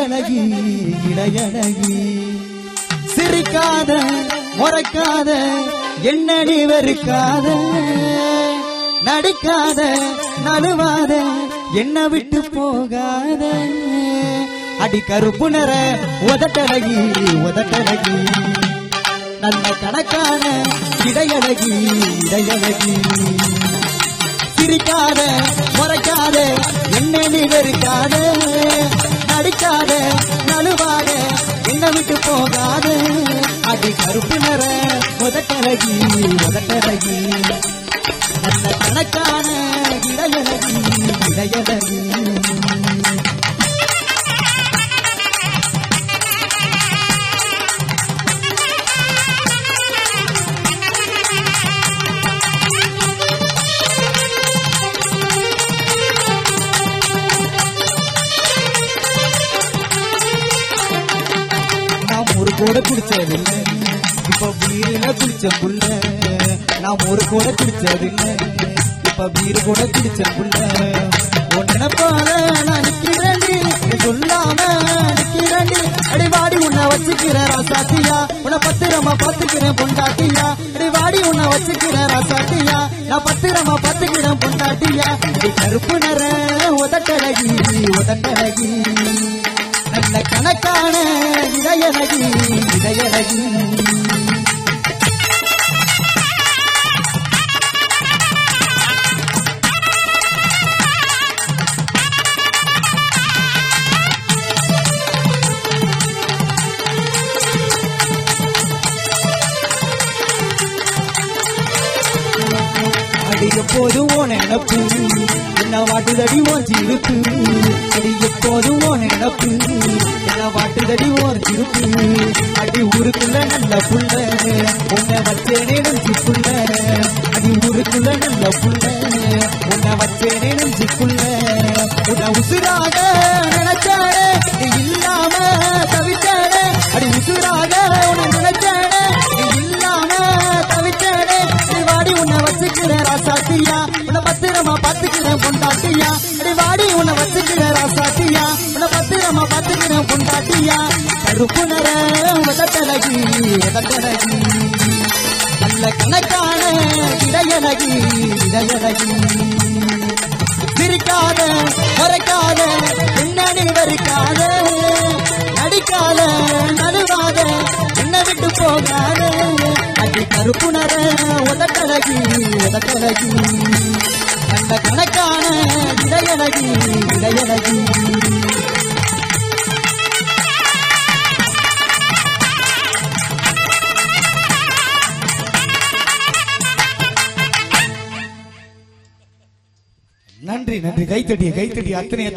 உதட்டழகி இடையழகி. சிரிக்காத முறைக்காத என்ன வெறுக்காத. நடிக்காத நழுவாத என்ன விட்டு போகாத. அடி கருப்புணர உதட்டழகி உதட்டழகி. நல்ல கணக்கான இடையழகி இடையழகி. சிரிக்காத முறைக்காத என்ன நீ அடிக்காத நடிக்காத நழுவாத என்ன விட்டு போகாத. அடி கருப்பு நிற முதட்டழகி முதட்டழகி நல்ல கணக்கான இடையழகி இடையழகி. கூட குடிச்சதில்லை இப்ப வீரில குடிச்ச புள்ள நான் ஒரு கூட குடிச்சதில்லை இப்ப வீடு கூட குடிச்ச புள்ள உன்ன நான் நிக்கிறேன்டி நீ சொல்லாம நிக்கிறேன்டி அடி வாடி உன்னை வச்சுக்கிறேன் ராசாத்தியா. உன்னை பத்திரமா பாத்துக்கிறேன் பொண்டாட்டியா. அடி வாடி உன்னை வச்சுக்கிறேன் ராசாத்தியா. நான் பத்திரமா பாத்துக்கிறேன் பொண்டாட்டியா. அடி கருப்பு நிற உதட்டழகி உதட்டழகி. நல்ல கணக்கான இதயரகி இதயரகி எப்போது எப்போதும் ஓ நினப்பு. என்ன வாட்டுதடி ஓர் திருப்பு அடி எப்போது ஓ நினப்பு. என்ன வாட்டுதடி ஓர் திருப்பு? அடி ஊருக்குள்ள நல்ல புள்ள. உன்னை வச்சேனே நெஞ்சு புள்ள. அடி ஊருக்குள்ள நல்ல புள்ள. உன்னை வச்சேனே நெஞ்சு புள்ள. உன்னை உசுராக பொண்டாட்டியா? அடி வாடி உன்னை வச்சுக்கிற ராசாட்டியா? உன்னை பத்திரமா பத்துக்கிற பொண்டாட்டியா? கருப்பு நிற உதட்டழகி உதட்டழகி நல்ல கணக்கான இடையழகி இடையழகி. பிரிக்காத மறைக்காத பின்னணி வரிக்காத நடிக்காத நடுவாத என்ன விட்டு போகாத. அது கருப்புணர நிற உதட்டழகி உதட்டழகி நன்றி நன்றி. கைத்தடிய கைத்தடி அத்தனை